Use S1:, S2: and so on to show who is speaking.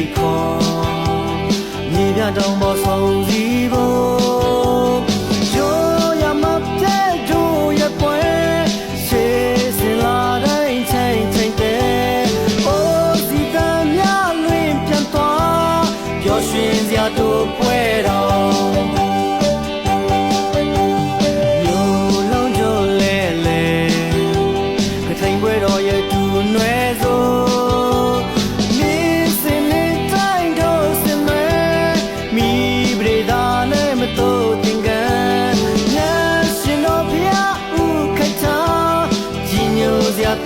S1: တ်ခေါ်မြေပြတောင်ပေါ်ဆောင်စည်းဖို့ရိုးရမတဲ့တို့ရပွဲရှေးစလာတိုင်းချိန်ချိန်တဲ့အိုးစီကမြလွင်ပြန်သွားပျော်ရွှင်စရာတို့ပွဲတော်ွယ်တော်ရဲ့သူနွယ်စော mãos e a